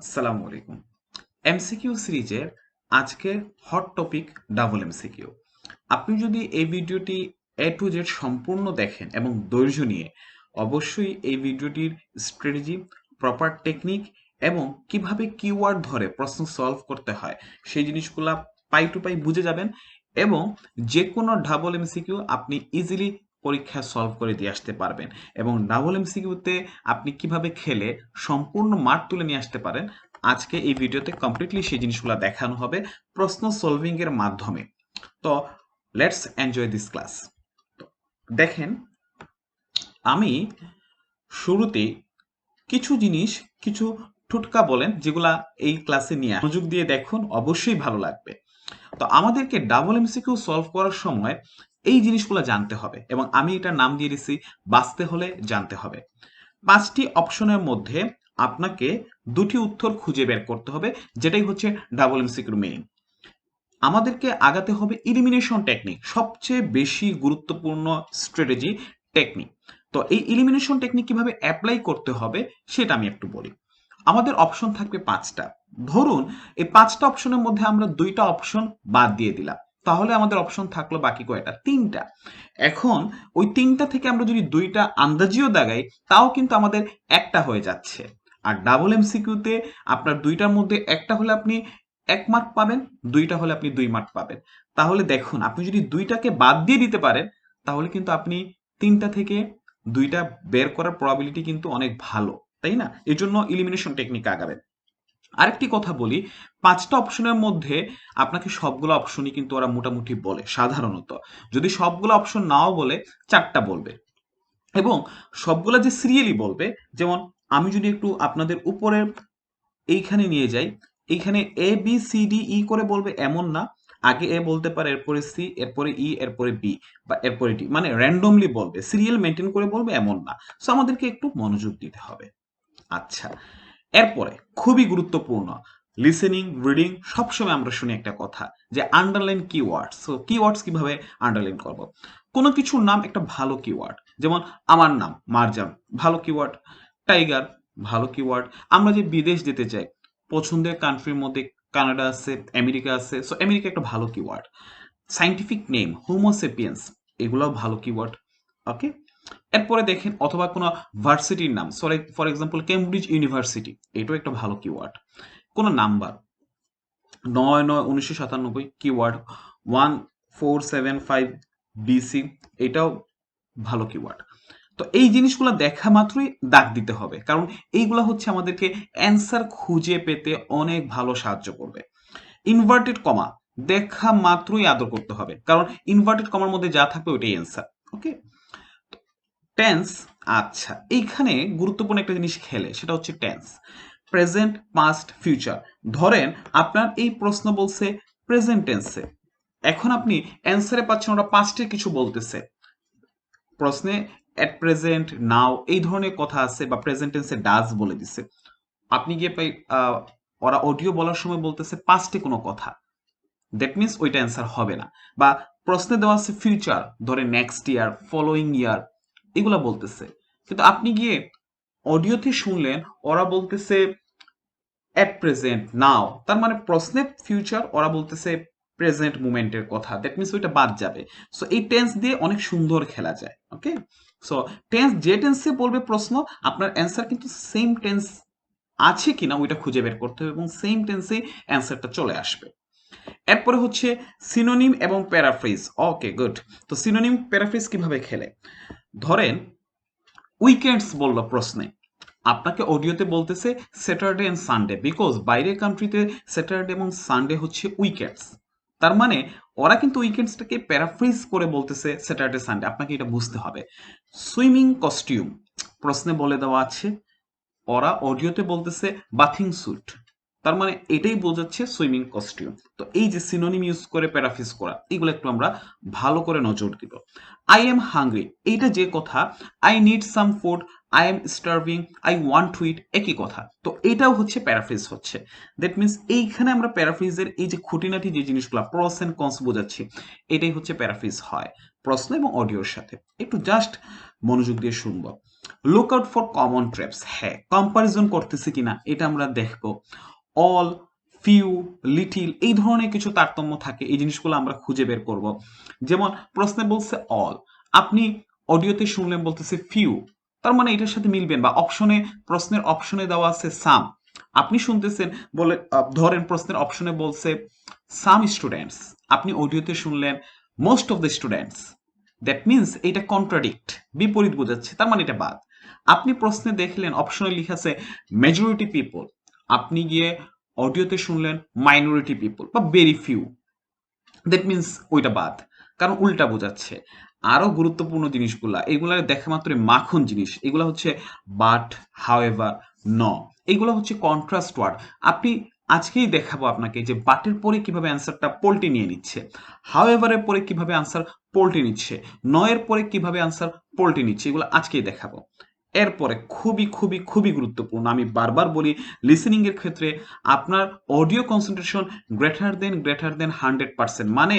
আসসালামু আলাইকুম। এমসিকিউ সিরিজের আজকের হট টপিক ডাবল এমসিকিউ। আপনি যদি এই ভিডিওটি এ টু জেড সম্পূর্ণ দেখেন এবং ধৈর্য নিয়ে অবশ্যই এই ভিডিওটির স্ট্র্যাটেজি প্রপার টেকনিক এবং কীভাবে কিওয়ার্ড ধরে প্রশ্ন সলভ করতে হয়, সেই জিনিসগুলা পাই টু পাই বুঝে যাবেন এবং যে কোনো ডাবল এমসিকিউ আপনি ইজিলি পরীক্ষা সলভ করে দিয়ে আসতে পারবেন। এবং ডাবল এমসিকিউতে আপনি কীভাবে খেলে সম্পূর্ণ মার্ক তুলে নিয়ে আসতে পারেন, আজকে এই ভিডিওতে কমপ্লিটলি সেই জিনিসগুলো দেখানো হবে প্রশ্ন সলভিং এর মাধ্যমে। তো লেটস এনজয় দিস ক্লাস দেখেন, আমি শুরুতে কিছু জিনিস, কিছু টুটকা বলেন যেগুলা এই ক্লাসে নিয়ে সুযোগ দিয়ে দেখুন, অবশ্যই ভালো লাগবে। তো আমাদেরকে ডাবল এমসিকিউ সলভ করার সময় এই জিনিসগুলো জানতে হবে এবং আমি এটার নাম দিয়ে দিছি, বাঁচতে হলে জানতে হবে। পাঁচটি অপশনের মধ্যে আপনাকে দুটি উত্তর খুঁজে বের করতে হবে, যেটাই হচ্ছে ডাবল এমসিকিউর মিনিং আমাদেরকে আগাতে হবে ইলিমিনেশন টেকনিক সবচেয়ে বেশি গুরুত্বপূর্ণ স্ট্র্যাটেজি টেকনিক তো এই ইলিমিনেশন টেকনিক কীভাবে অ্যাপ্লাই করতে হবে, সেটা আমি একটু বলি। আমাদের অপশন থাকবে পাঁচটা। ধরুন, এই পাঁচটা অপশনের মধ্যে আমরা দুইটা অপশন বাদ দিয়ে দিলাম। তাহলে আমাদের অপশন থাকল বাকি কয়টা? তিনটা। এখন ওই তিনটা থেকে আমরা যদি দুইটা আন্দাজিও দাগাই, তাও কিন্তু আমাদের একটা হয়ে যাচ্ছে। আর ডাবল এমসিকিউতে আপনার দুইটার মধ্যে একটা হলে আপনি এক মার্ক পাবেন, দুইটা হলে আপনি দুই মার্ক পাবেন। তাহলে দেখুন, আপনি যদি দুইটাকে বাদ দিয়ে দিতে পারেন, তাহলে কিন্তু আপনি তিনটা থেকে দুইটা বের করার প্রবাবিলিটি কিন্তু অনেক ভালো, তাই না? এই জন্য ইলিমিনেশন টেকনিক আগাবেন। আরেকটি কথা বলি, পাঁচটা অপশনের মধ্যে আপনাকে সবগুলো অপশনই কিন্তু ওরা মোটামুটি বলে, সাধারণত। যদি সবগুলো অপশন নাও বলে, চারটা বলবে। এবং সবগুলো যে সিরিয়ালি বলবে, যেমন আমি যদি একটু আপনাদের উপরের এইখানে নিয়ে যাই, এইখানে A B C D E করে বলবে এমন না, আগে এ বলতে পারে, এরপরে সি এরপরে ই এরপরে বি বা এরপরে ডি মানে র্যান্ডমলি বলবে সিরিয়াল মেনটেন করে বলবে এমন না। সো আমাদেরকে একটু মনোযোগ দিতে হবে। আচ্ছা এরপরে খুবই গুরুত্বপূর্ণ লিসেনিং রিডিং সবসময় আমরা শুনি একটা কথা যে আন্ডারলাইন কিওয়ার্ডস সো কিওয়ার্ডস কীভাবে আন্ডারলাইন করব? কোনো কিছুর নাম একটা ভালো কিওয়ার্ড যেমন আমার নাম মারজাম, ভালো কিওয়ার্ড টাইগার, ভালো কিওয়ার্ড আমরা যে বিদেশ যেতে চাই, পছন্দের কান্ট্রির মধ্যে কানাডা আছে, আমেরিকা আছে সো আমেরিকা একটা ভালো কিওয়ার্ড সাইন্টিফিক নেম হোমোসেপিয়েন্স এগুলোও ভালো কিওয়ার্ড ওকে এরপরে দেখেন অথবা কোনো ভার্সিটির নাম sorry for example Cambridge university এটাও একটা ভালো কিওয়ার্ড কোনো নাম্বার নয় নয় উনিশশো সাতানব্বই keyword one four seven five BC এটাও ভালো কিওয়ার্ড তো এই জিনিসগুলো দেখা মাত্রই দাগ দিতে হবে, কারণ এইগুলো হচ্ছে আমাদেরকে অ্যান্সার খুঁজে পেতে অনেক ভালো সাহায্য করবে। ইনভার্টেড কমা দেখা মাত্রই আদর করতে হবে, কারণ ইনভার্টেড কমার মধ্যে যা থাকবে ওইটাই অ্যান্সার ওকে টেন্স আচ্ছা এইখানে গুরুত্বপূর্ণ একটা জিনিস খেলে, সেটা হচ্ছে টেন্স, প্রেজেন্ট, পাস্ট, ফিউচার। ধরেন, আপনার এই প্রশ্ন বলছে প্রেজেন্ট টেন্সে। এখন আপনি অ্যান্সারে পাচ্ছেন, ওরা পাস্টের কিছু বলতেছে। প্রশ্নে, অ্যাট প্রেজেন্ট, নাও, এই ধরনের কথা আছে, বা প্রেজেন্ট টেন্সে ডাজ বলে দিছে। আপনি গিয়ে পাই ওরা অডিও বলার সময় বলতেছে পাস্টে কোনো কথা। দ্যাট মিনস ওইটা অ্যান্সার হবে না। বা প্রশ্নে দেওয়া আছে ফিউচার ধরে নেক্সট ইয়ার, ফলোয়িং ইয়ার এগুলা বলতেছে। কিন্তু আপনি গিয়ে অডিওতে শুনলেন, ওরা বলতেছে অ্যাট প্রেজেন্ট নাও তার মানে প্রশ্নে ফিউচার ওরা বলতেছে প্রেজেন্ট মুমেন্টের কথা। দ্যাট মিনস ওইটা বাদ যাবে। সো এই টেন্স দিয়ে অনেক সুন্দর খেলা যায় ওকে সো টেন্স যে টেন্সে বলবে প্রশ্ন, আপনার অ্যান্সার কিন্তু সেম টেন্স আছে কিনা ওইটা খুঁজে বের করতে হবে এবং সেম টেন্সে অ্যান্সারটা চলে আসবে। এরপরে হচ্ছে সিনোনিম এবং প্যারাফ্রেজ ওকে গুড তো সিনোনিম প্যারাফ্রেজ কীভাবে খেলে? ধরেন উইকেন্ডস বলল প্রশ্নে। আপনাকে অডিওতে বলতেছে স্যাটারডে এন্ড সানডে বিকজ বাইরের কান্ট্রিতে স্যাটারডে এবং সানডে হচ্ছে উইকেন্ডস তার মানে ওরা কিন্তু উইকেন্ডসটাকে প্যারাফ্রিজ করে বলতেছে স্যাটারডে সানডে আপনাকে এটা বুঝতে হবে। সুইমিং কস্টিউম প্রশ্নে বলে দেওয়া আছে। ওরা অডিওতে বলতেছে বাথিং স্যুট তার মানে এটাই বোঝাচ্ছে সুইমিং কস্টিউম। তো এই যে সিনোনিম ইউজ করে প্যারাফ্রিজ করা, এগুলো একটু আমরা ভালো করে নজর দিব। আই এম হাংরি এইটা যে কথা I need some food I am starving I want to eat একই কথা। তো এটাও হচ্ছে প্যারাফ্রিজ হচ্ছে। দ্যাট মিনস এইখানে আমরা প্যারাফ্রিজের এই যে খুঁটিনাটি যে জিনিসগুলো প্রস অ্যান্ড কনস বোঝাচ্ছি, এটাই হচ্ছে প্যারাফ্রিজ হয় প্রশ্ন এবং অডিওর সাথে। একটু জাস্ট মনোযোগ দিয়ে শুনব। Look out for common traps হ্যাঁ কম্পারিজন করতেছে কিনা, এটা আমরা দেখব। অল ফিউ লিটিল এই ধরনের কিছু তারতম্য থাকে, এই জিনিসগুলো আমরা খুঁজে বের করব। যেমন প্রশ্নে বলছে অল আপনি অডিওতে শুনলেন বলতেছে ফিউ তার মানে এটার সাথে মিলবেন বা অপশনে প্রশ্নের অপশনে দেওয়া আছে সাম আপনি শুনতেছেন বলে ধরেন প্রশ্নের অপশনে বলছে সাম স্টুডেন্টস আপনি অডিওতে শুনলেন most of the students that means এটা কন্ট্রাডিক্ট বিপরীত বোঝাচ্ছে, তার মানে এটা বাদ। আপনি প্রশ্নে দেখলেন অপশনে লিখা আছে মেজরিটি পিপল আপনি গিয়ে অডিওতে শুনলেন মাইনরিটি পিপল বা ভেরি ফিউ দ্যাট মিনস ওইটা বাদ, কারণ উল্টা বোঝাচ্ছে। আরও গুরুত্বপূর্ণ জিনিসগুলা এগুলা দেখা মাত্রই মাখন জিনিস। এগুলা হচ্ছে বাট হাওয়েভার ন এগুলো হচ্ছে কন্ট্রাস্ট ওয়ার্ড আপনি আজকেই দেখাবো আপনাকে যে বাটের পরে কীভাবে অ্যান্সারটা পোল্টে নিয়ে নিচ্ছে। হাওয়েভারের পরে কীভাবে আনসার পোল্টে নিচ্ছে। নয়ের পরে কীভাবে আনসার পোল্টে নিচ্ছে। এগুলো আজকেই দেখাবো। এরপরে খুবই খুবই খুবই গুরুত্বপূর্ণ। আমি বারবার বলি লিসেনিং এর ক্ষেত্রে আপনার audio concentration greater than greater than hundred percent মানে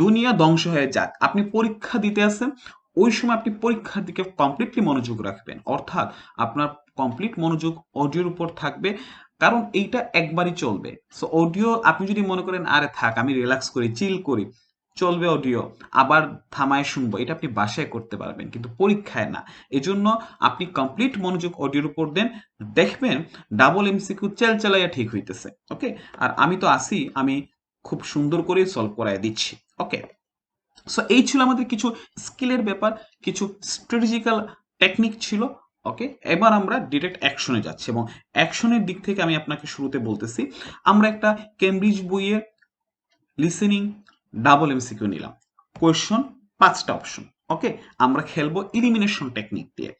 দুনিয়া ধ্বংস হয়ে যাক। আপনি পরীক্ষা দিতে আসেন, ওই সময় আপনি পরীক্ষার দিকে কমপ্লিটলি মনোযোগ রাখবেন। অর্থাৎ আপনার কমপ্লিট মনোযোগ অডিওর উপর থাকবে, কারণ এইটা একবারই চলবে। সো অডিও আপনি যদি মনে করেন, আরে থাক, আমি রিল্যাক্স করি চিল করি। চলবে অডিও আবার থামায় শুনব। এটা আপনি বাসায় করতে পারবেন, কিন্তু পরীক্ষায় না। এজন্য আপনি কমপ্লিট মনোযোগ অডিওর উপর দেন, দেখবেন ডাবল এমসিকিউ চেল চালাইয়া ঠিক হইতেছে ওকে আর আমি তো আসি আমি খুব সুন্দর করে সলভ করায় দিচ্ছি ওকে সো এই ছিল আমাদের কিছু স্কিলের ব্যাপার, কিছু স্ট্র্যাটেজিক্যাল টেকনিক ছিল ওকে এবার আমরা ডিরেক্ট অ্যাকশনে যাচ্ছি এবং অ্যাকশনের দিক থেকে আমি আপনাকে শুরুতে বলতেছি, আমরা একটা কেমব্রিজ বইয়ের লিসেনিং ডাবল এমসিকিউ নিলাম। কোয়েশ্চন পাঁচটা অপশন ওকে আমরা খেলব ইলিমিনেশন টেকনিক দিয়ে।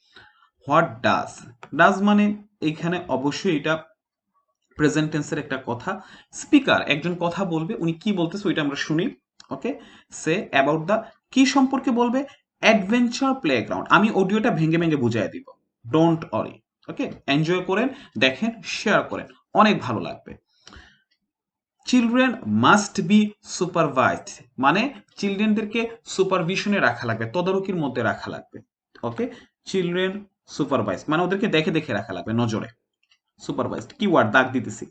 হোয়াট ডাজ ডাজ মানে এইখানে অবশ্যই এটা প্রেজেন্ট টেন্সের একটা কথা। স্পিকার একজন কথা বলবে, উনি কি বলতেছে ওইটা আমরা শুনি ওকে সে অ্যাবাউট দ্য কি সম্পর্কে বলবে? অ্যাডভেঞ্চার প্লেগ্রাউন্ড আমি অডিওটা ভেঙে ভেঙে বুঝাই দিব। ডোন্ট অরি ওকে এনজয় করেন, দেখেন শেয়ার করেন, অনেক ভালো লাগবে। চিলড্রেন মাস্ট বি সুপারভাইজড মানে চিলড্রেনদেরকে সুপারভিশনে রাখা লাগবে, তদারকির মধ্যে রাখা লাগবে। ওকে চিলড্রেন সুপারভাইজ মানে ওদেরকে দেখে দেখে রাখা লাগবে, নজরে। সুপারভাইজড কিওয়ার্ড দাগ দিতেছি।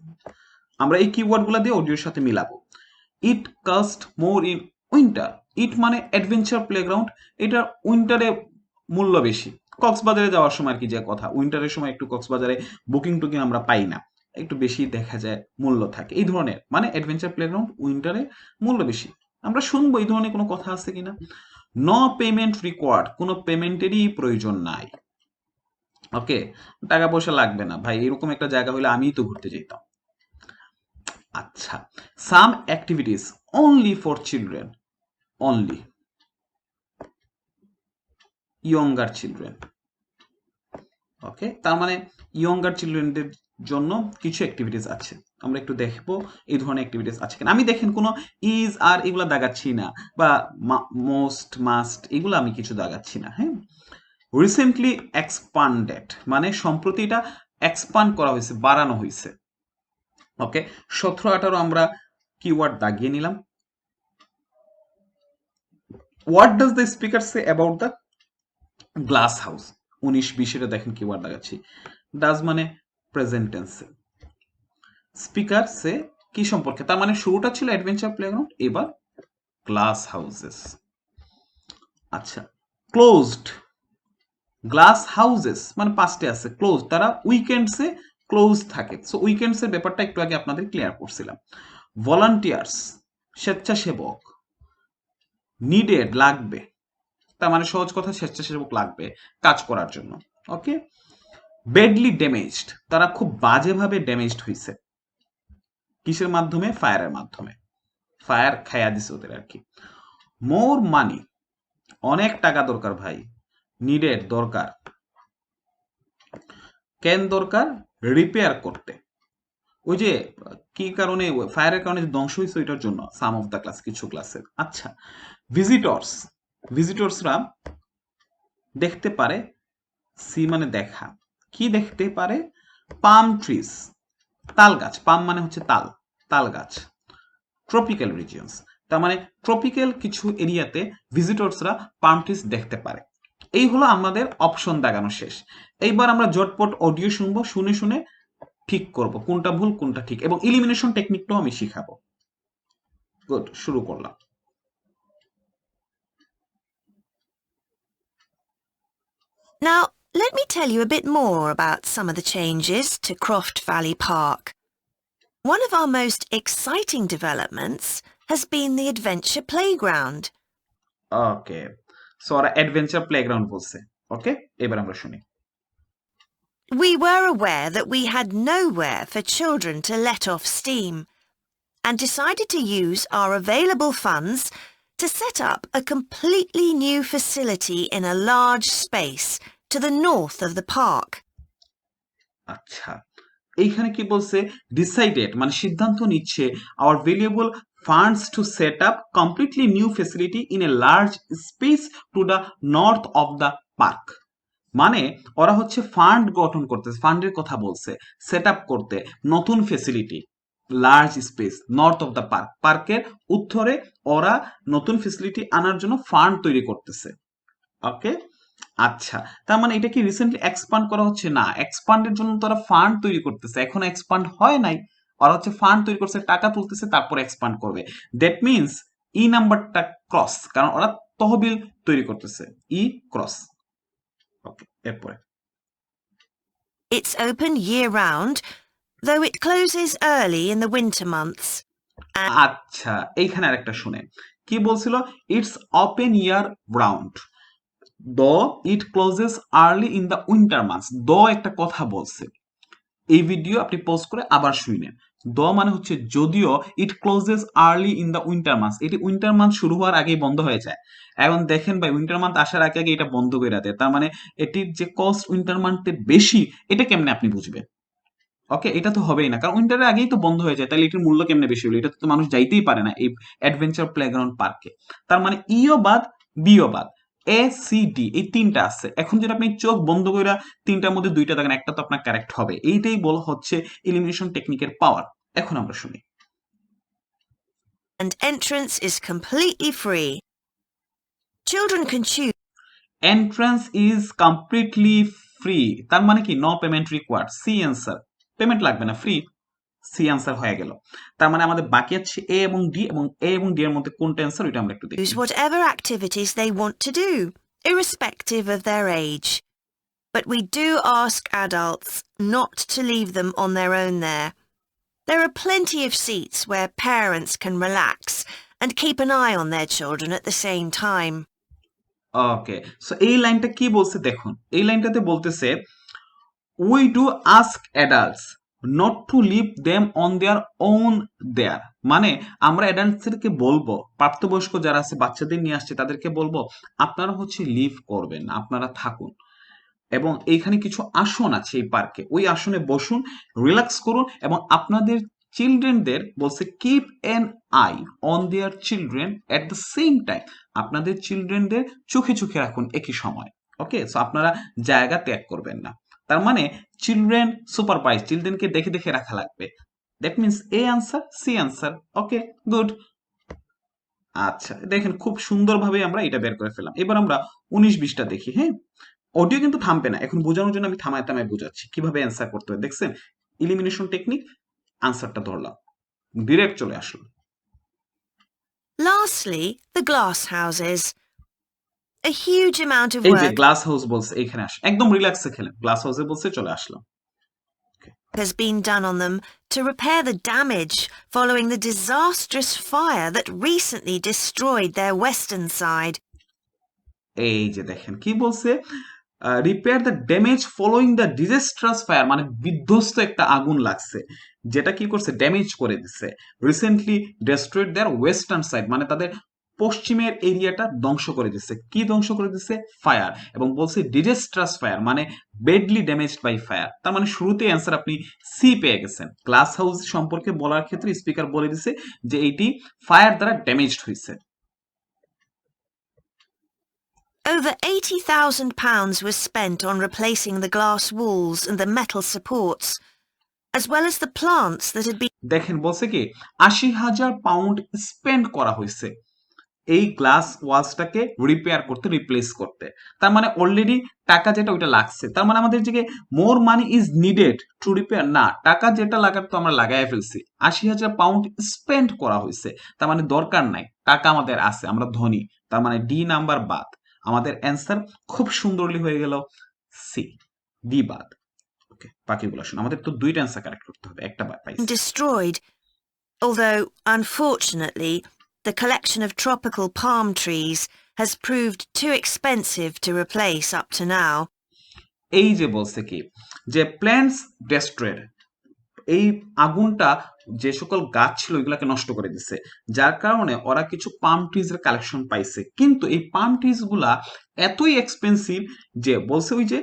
আমরা এই কিওয়ার্ডগুলো দিয়ে অডিওর সাথে মিলাবো। It cost more in winter it মানে অ্যাডভেঞ্চার প্লেগ্রাউন্ড এটা উইন্টারে মূল্য বেশি। কক্সবাজারে যাওয়ার সময় আর কি যে কথা উইন্টারের সময় একটু কক্সবাজারে বুকিং টুকিং আমরা পাই না। একটু বেশি দেখা যায় মূল্য থাকে। এই ধরনের মানে অ্যাডভেঞ্চার প্লেগ্রাউন্ড উইন্টারে মূল্য বেশি। আমরা শুনব এই ধরনের কোনো কথা আছে কিনা? ন পেমেন্ট রিকোয়ার্ড কোনো পেমেন্টেরই প্রয়োজন নাই। ওকে টাকা পয়সা লাগবে না। ভাই, এরকম একটা জায়গা হলে আমিই তো ঘুরতে যেতাম আচ্ছা some activities only for children only younger children okay তার মানে ইয়ঙ্গার চিলড্রেনদের জন্য কিছু অ্যাক্টিভিটিস আছে। আমরা একটু দেখব এই ধরনের অ্যাক্টিভিটিস আছে কিনা। আমি দেখেন কোনো ইজ আর এগুলো দাগাচ্ছি না বা মোস্ট মাস্ট এগুলো আমি কিছু দাগাচ্ছি না হ্যাঁ? রিসেন্টলি এক্সপান্ডেড মানে সম্প্রতি এটা এক্সপান্ড করা হয়েছে, বাড়ানো হয়েছে। ওকে সতেরো আঠারো আমরা কিওয়ার্ড দাগিয়ে নিলাম। What does the speaker say about the glass house উনিশ, বিশের দেখেন কিওয়ার্ড দাগাচ্ছি। ডাজ মানে প্রেজেন্ট টেন্সে স্পিকার সে কি সম্পর্কে? তার মানে শুরুটা ছিল অ্যাডভেঞ্চার প্লেগ্রাউন্ড এবার গ্লাস হাউসেস আচ্ছা ক্লোজড গ্লাস হাউসেস মানে পাঁচটে আছে ক্লোজ তারা উইকেন্ডসে ক্লোজ থাকে। সো উইকেন্ডসের ব্যাপারটা একটু আগে আপনাদের ক্লিয়ার করছিলাম। ভলান্টিয়ার্স স্বেচ্ছাসেবক। নিডেড লাগবে। তার মানে সহজ কথা, স্বেচ্ছাসেবক লাগবে কাজ করার জন্য। ওকে বেডলি ড্যামেজড তারা খুব বাজেভাবে ড্যামেজড হয়েছে কিসের মাধ্যমে? ফায়ারের মাধ্যমে। ফায়ার খায়া দিছে ওদের আর কি। মোর মানি অনেক টাকা দরকার ভাই। নিডেড দরকার। কেন দরকার? রিপেয়ার করতে। ওই যে, কি কারণে ফায়ারের কারণে যে ধ্বংস হয়েছে ওইটার জন্য সাম অফ দ্য ক্লাস কিছু ক্লাসের আচ্ছা ভিজিটর্স ভিজিটর্সরা দেখতে পারে, সি মানে দেখা। কি দেখতে পারে? পাম ট্রিজ তাল গাছ। পাম মানে হচ্ছে তাল তাল গাছ। ট্রপিক্যাল রিজিয়নস তার মানে ট্রপিক্যাল কিছু এরিয়াতে ভিজিটরসরা পাম ট্রিজ দেখতে পারে। এই হলো আমাদের অপশন দাগানো শেষ। এইবার আমরা জটপট অডিও শুনব শুনে শুনে ঠিক করব কোনটা ভুল কোনটা ঠিক। এবং ইলিমিনেশন টেকনিকটাও আমি শিখাবো। গুড শুরু করলাম। Now, let me tell you a bit more about some of the changes to Croft Valley Park. One of our most exciting developments has been the Adventure Playground. Okay so ওরা adventure playground বলছে ওকে এবার আমরা শুনি We were aware that we had nowhere for children to let off steam and decided to use our available funds to set up a completely new facility in a large space to the north of the park. আচ্ছা এইখানে কি বলছে? Decided মানে সিদ্ধান্ত নিচ্ছে our valuable funds to set up completely new facility in a large space to the north of the park মানে ওরা হচ্ছে ফান্ড গঠন করতেছে ফান্ডের কথা বলছে সেট আপ করতে, নতুন facility large space north of the park পার্কের উত্তরে ওরা নতুন ফেসিলিটি আনার জন্য ফান্ড তৈরি করতেছে। ওকে আচ্ছা তার মানে এটা কি রিসেন্টলি এক্সপান্ড করা হচ্ছে? না এক্সপান্ডের জন্য তারা ফান্ড তৈরি করতেছে। এখন এক্সপান্ড হয় নাই। ওরা হচ্ছে ফান্ড তৈরি করছে টাকা তুলতেছে তারপর এক্সপান্ড করবে। দ্যাট মিনস ই নাম্বারটা ক্রস কারণ ওরা তহবিল তৈরি করতেছে। ই ক্রস ওকে এরপরে। It's open year round, though it closes early in the winter months. আচ্ছা এইখানে আরেকটা শুনে। কি বলছিল? It's open year round though it closes early in the winter months though একটা কথা বলছে। এই ভিডিও আপনি পোস্ট করে আবার শুনেন দ মানে হচ্ছে যদিও it closes early in the winter months এটি উইন্টার মান্থ শুরু হওয়ার আগেই বন্ধ হয়ে যায়। এখন দেখেন ভাই উইন্টার মান্থ আসার আগে আগে এটা বন্ধ করে দেয়। তার মানে এটির যে কস্ট উইন্টার মান্থে বেশি, এটা কেমনে আপনি বুঝবেন? ওকে এটা তো হবেই না। কারণ উইন্টারের আগেই তো বন্ধ হয়ে যায়। তাহলে এটির মূল্য কেমনে বেশি হলো? এটা তো মানুষ যাইতেই পারে না এই অ্যাডভেঞ্চার প্লেগ্রাউন্ড পার্কে তার মানে ইও বাদ বিও বাদ। এ সি ডি এই তিনটা আছে। এখন যেটা আপনি চোখ বন্ধ করে তিনটার মধ্যে দুইটা দেখেন একটা তো আপনার কারেক্ট হবে। এইটাই বলা হচ্ছে ইলিমিনেশন টেকনিকের পাওয়ার এখন আমরা শুনি। And entrance is completely free. Children can choose. Entrance is completely free তার মানে কি? No payment required C answer payment লাগবে না ফ্রি সি অ্যান্সার হয়ে গেল তার মানে আমাদের বাকি আছে এ এবং ডি এবং এ এবং ডি এর মধ্যে কোনটা অ্যান্সার ওইটা আমরা একটু দেখি whatever activities they want to do, irrespective of their age. But we do ask adults not to leave them on their own there. There are plenty of seats where parents can relax and keep an eye on their children at the same time. Okay so এই লাইনটা কি বলছে দেখুন এই লাইনটাতে বলতেছে we do ask adults not to leave them on their own their মানে আমরা অ্যাডাল্টসদেরকে বলব, প্রাপ্তবয়স্ক যারা আছে, বাচ্চাদের নিয়ে আসছে, তাদেরকে বলব, আপনারা হচ্ছে লিভ করবেন, আপনারা থাকুন। এবং এইখানে কিছু আসন আছে এই পার্কে ওই আসনে বসুন রিল্যাক্স করুন এবং আপনাদের চিলড্রেনদের বলছে keep an eye on their children at the same time আপনাদের চিলড্রেনদের চোখে চোখে রাখুন একই সময়। ওকে সো আপনারা জায়গা ত্যাগ করবেন না। তার মানে চিলড্রেন সুপারভাইজ চিলড্রেনকে দেখে দেখে রাখা লাগবে। That means A answer C answer okay good আচ্ছা দেখেন খুব সুন্দরভাবে আমরা এটা বের করে ফেললাম। এবার আমরা উনিশ বিশটা দেখি হ্যাঁ? অডিও কিন্তু থামবে না। এখন বোঝানোর জন্য আমি থামায় থামায় বোঝাচ্ছি কীভাবে অ্যান্সার করতে হয়। দেখছেন? ইলিমিনেশন টেকনিক আনসারটা ধরলাম। ডিরেক্ট চলে আসলো। Lastly, the glass houses. A huge amount of এই যে work. গ্লাস হাউস বলছে এখানে আস। একদম রিল্যাক্সে খেলেন। গ্লাস হাউসে বলছে চলে আসলাম। Has been done on them to repair the damage following the disastrous fire that recently destroyed their western side. এই যে দেখেন কি বলছে? Repair the damage following the disastrous fire মানে বিধ্বস্ত একটা আগুন লাগছে যেটা কি করছে? ড্যামেজ করে দিচ্ছে recently destroyed their western side মানে তাদের পশ্চিমের এরিয়াটা ধ্বংস করে দিচ্ছে কি ধ্বংস করে দিচ্ছে ফায়ার। এবং বলছে ডিজাস্ট্রাস ফায়ার মানে বেডলি ড্যামেজ বাই ফায়ার তার মানে শুরুতে অ্যান্সার আপনি সি পেয়ে গেছেন। গ্লাস হাউস সম্পর্কে বলার ক্ষেত্রে স্পিকার বলে দিছে যে এইটি ফায়ার দ্বারা ড্যামেজড হয়েছে। Over £80,000 was spent on replacing the glass walls and the metal supports, as well as the plants that had been দেখেন বলছে কি আশি হাজার পাউন্ড স্পেন্ড করা হয়েছে। এই গ্লাস ওয়ালসটাকে রিপেয়ার করতে রিপ্লেস করতে। তার মানে অলরেডি টাকা যেটা ওইটা লাগছে। তার মানে আমাদের যে more money is needed to repair না, টাকা যেটা লাগার তো আমরা লাগাই ফেলছি। আশি হাজার পাউন্ড স্পেন্ড করা হয়েছে। তার মানে দরকার নাই, টাকা আমাদের আছে, আমরা ধনী। তার মানে ডি নাম্বার বাদ। আমাদের অ্যান্সার খুব সুন্দরলি হয়ে গেল সি ডি বাদ। ওকে, বাকিগুলো শুনুন। আমাদের তো দুইটা অ্যান্সার কারেক্ট করতে হবে, একটা পাইছি the collection of tropical palm trees has proved too expensive to replace up to now. এই যে বলছে কি যে প্ল্যান্টস ডেস্ট্রয়েড এই আগুনটা যে সকল গাছ ছিল, ওইগুলাকে নষ্ট করে দিছে। যার কারণে ওরা কিছু পাম ট্রিজ এর কালেকশন পাইছে। কিন্তু এই পাম ট্রিজগুলা এতই এক্সপেন্সিভ যে বলছে ওই যে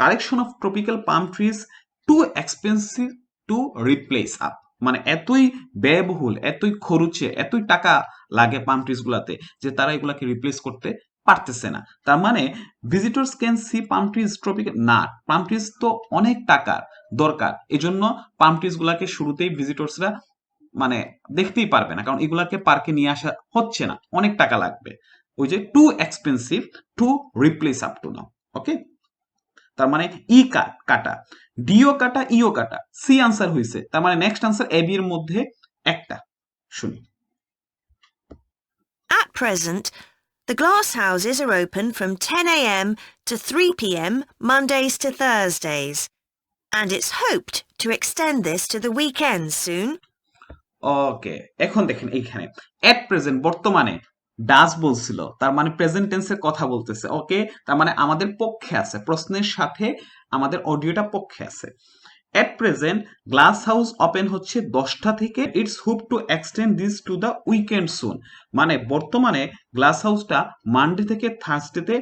collection of tropical palm trees too expensive to replace up মানে এতই ব্যয়বহুল, এতই খরচে, এতই টাকা লাগে পাম ট্রিজ গুলাতে যে তারা এগুলাকে রিপ্লেস করতে পারতেছে না। তার মানে visitors can see palm trees tropical না পাম ট্রিজ তো অনেক টাকার দরকার। এজন্য পাম ট্রিজ গুলাকে শুরুতেই ভিজিটর্সরা মানে দেখতেই পারবে না, কারণ এগুলাকে পার্কে নিয়ে আসা হচ্ছে না, অনেক টাকা লাগবে। ওই যে too expensive to replace up to now okay তার মানে ই কাটা। ডিও কাটা ইও কাটা সি আনসার হয়েছে তার মানে নেক্সট আনসার এ এর মধ্যে একটা শুনি At present, the glass houses are open from 10am to 3pm Mondays to Thursdays, and it's hoped to extend this to the weekends soon. ওকে এখন দেখেন এইখানে এট প্রেজেন্ট বর্তমানে ডাস বলছিল, তার মানে প্রেজেন্ট টেন্সের কথা বলতেছে ওকে তার মানে আমাদের পক্ষে আছে, প্রশ্নের সাথে আমাদের অডিওটা পক্ষে আছে। At present glass house open হচ্ছে দশটা থেকে it's hoped to extend this to the weekend soon মানে বর্তমানে গ্লাস হাউসটা মানডে থেকে থার্সডেতে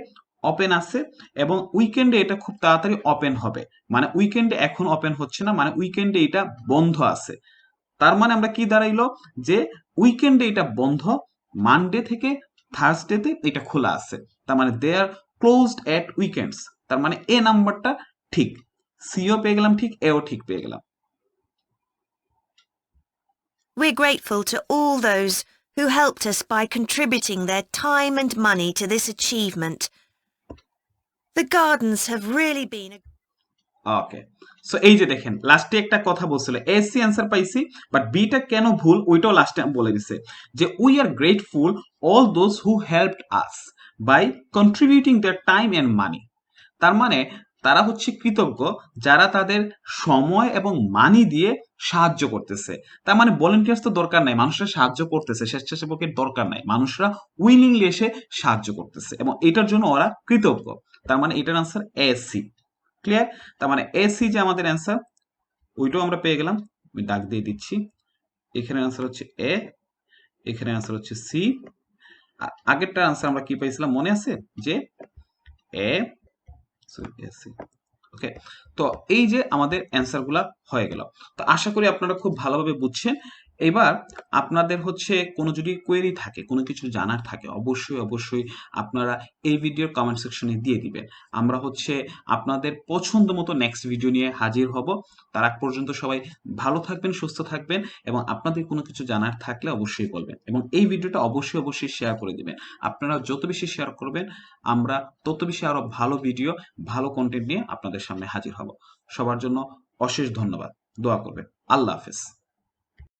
ওপেন আছে এবং উইকেন্ডে এটা খুব তাড়াতাড়ি ওপেন হবে। মানে উইকেন্ডে এখন ওপেন হচ্ছে না মানে উইকেন্ডে এটা বন্ধ আছে। তার মানে আমরা কি দাঁড়াইলো? যে উইকেন্ডে এটা বন্ধ মানডে থেকে থার্সডেতে এটা খোলা আছে তার মানে they are closed at weekends তার মানে এ নাম্বারটা ঠিক সিও পেয়ে গেলাম ঠিক এও ঠিক পেয়ে গেলাম We're grateful to all those who helped us by contributing their time and money to this achievement. The gardens have really been a okay so এই যে দেখেন লাস্টে একটা কথা বলছিল এ সি অ্যান্সার পাইছি বাট বিটা কেন ভুল, ওইটাও লাস্টে বলে দিছে, যে we are grateful all those who helped us by contributing their time and money তার মানে তারা হচ্ছে কৃতজ্ঞ যারা তাদের সময় এবং মানি দিয়ে সাহায্য করতেছে। তার মানে ভলেন্টিয়ার্স তো দরকার নাই, মানুষরা সাহায্য করতেছে, স্বেচ্ছাসেবকের দরকার নাই, মানুষরা উইলিংলি এসে সাহায্য করতেছে, এবং এটার জন্য ওরা কৃতজ্ঞ। তার মানে এটার আনসার এ সি ক্লিয়ার তার মানে এ সি যে আমাদের অ্যান্সার ওইটাও আমরা পেয়ে গেলাম। আমি ডাক দিয়ে দিচ্ছি। এখানে অ্যান্সার হচ্ছে এ এখানে অ্যান্সার হচ্ছে সি আগেরটার আনসার আমরা কি পাইছিলাম? মনে আছে? যে এ সি ওকে তো এই যে আমাদের অ্যান্সারগুলা হয়ে গেল। তো আশা করি আপনারা খুব ভালোভাবে বুঝছেন। এবার আপনাদের হচ্ছে কোনো যদি কোয়েরি থাকে, কোনো কিছু জানার থাকে, অবশ্যই অবশ্যই আপনারা এই ভিডিওর কমেন্ট সেকশনে দিয়ে দিবেন। আমরা হচ্ছে আপনাদের পছন্দ মতো নেক্সট ভিডিও নিয়ে হাজির হব। তার আগ পর্যন্ত সবাই ভালো থাকবেন, সুস্থ থাকবেন এবং আপনাদের কোনো কিছু জানার থাকলে অবশ্যই বলবেন এবং এই ভিডিওটা অবশ্যই অবশ্যই শেয়ার করে দিবেন। আপনারা যত বেশি শেয়ার করবেন, আমরা তত বেশি আরও ভালো ভিডিও ভালো কন্টেন্ট নিয়ে আপনাদের সামনে হাজির হব। সবার জন্য অশেষ ধন্যবাদ। দোয়া করবেন। আল্লাহ হাফেজ।